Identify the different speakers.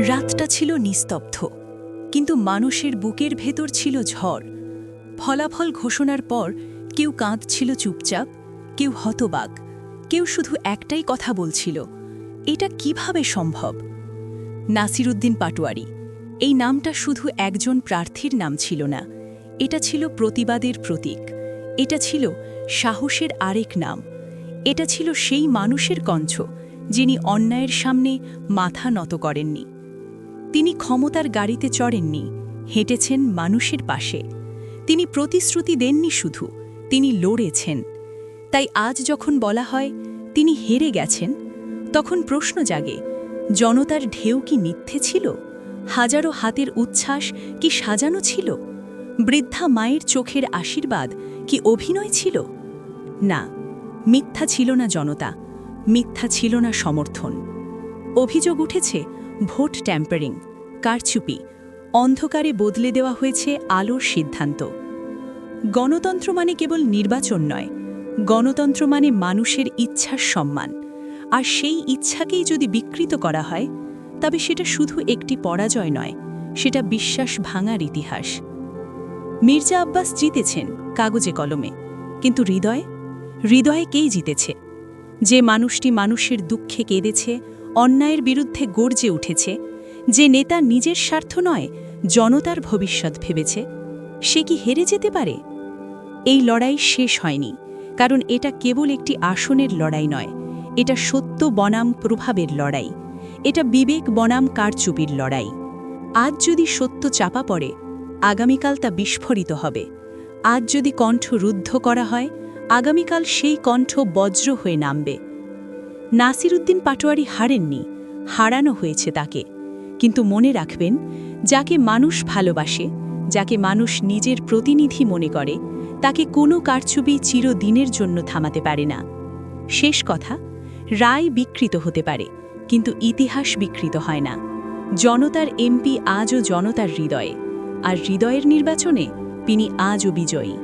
Speaker 1: রাতটা ছিল নিস্তব্ধ, কিন্তু মানুষের বুকের ভেতর ছিল ঝড়। ফলাফল ঘোষণার পর কেউ কাঁদছিল চুপচাপ, কেউ হতবাক, কেউ শুধু একটাই কথা বলছিল, এটা কীভাবে সম্ভব? নাসিরুদ্দিন পাটোয়ারি, এই নামটা শুধু একজন প্রার্থীর নাম ছিল না, এটা ছিল প্রতিবাদের প্রতীক, এটা ছিল সাহসের আরেক নাম, এটা ছিল সেই মানুষের কণ্ঠ যিনি অন্যায়ের সামনে মাথা নত করেননি। তিনি ক্ষমতার গাড়িতে চড়েননি, হেঁটেছেন মানুষের পাশে। তিনি প্রতিশ্রুতি দেননি শুধু, তিনি লড়েছেন। তাই আজ যখন বলা হয়, তিনি হেরে গেছেন, তখন প্রশ্ন জাগে, জনতার ঢেউ কি মিথ্যে ছিল? হাজারো হাতের উচ্ছ্বাস কি সাজানো ছিল? বৃদ্ধা মায়ের চোখের আশীর্বাদ কি অভিনয় ছিল? না, মিথ্যা ছিল না জনতা, মিথ্যা ছিল না সমর্থন। অভিযোগ উঠেছে ভোট ট্যাম্পারিং, কারচুপি, অন্ধকারে বদলে দেওয়া হয়েছে আলোর সিদ্ধান্ত। গণতন্ত্র মানে কেবল নির্বাচন নয়, গণতন্ত্র মানে মানুষের ইচ্ছার সম্মান। আর সেই ইচ্ছাকেই যদি বিকৃত করা হয়, তবে সেটা শুধু একটি পরাজয় নয়, সেটা বিশ্বাস ভাঙার ইতিহাস। মির্জা আব্বাস জিতেছেন কাগজে কলমে, কিন্তু হৃদয়? হৃদয়ে কেই জিতেছে? যে মানুষটি মানুষের দুঃখে কেঁদেছে অন্যায়ের বিরুদ্ধে গর্জে উঠেছে যে নেতা নিজের স্বার্থ নয়, জনতার ভবিষ্যৎ ভেবেছে। সে কি হেরে যেতে পারে? এই লড়াই শেষ হয়নি, কারণ এটা কেবল একটি আসনের লড়াই নয়, এটা সত্য বনাম প্রভাবের লড়াই, এটা বিবেক বনাম কারচুপির লড়াই। আজ যদি সত্য চাপা পড়ে, আগামীকাল তা বিস্ফোরিত হবে। আজ যদি কণ্ঠ রুদ্ধ করা হয়, আগামীকাল সেই কণ্ঠ বজ্র হয়ে নামবে। নাসিরুদ্দিন পাটোয়ারি হারেননি, হারানো হয়েছে তাকে। কিন্তু মনে রাখবেন, যাকে মানুষ ভালোবাসে, যাকে মানুষ নিজের প্রতিনিধি মনে করে, তাকে কোনো কারচুপি চিরদিনের জন্য থামাতে পারে না। শেষ কথা, রায় বিকৃত হতে পারে, কিন্তু ইতিহাস বিকৃত হয় না। জনতার এমপি আজও জনতার হৃদয়ে, আর হৃদয়ের নির্বাচনে তিনি আজও বিজয়ী।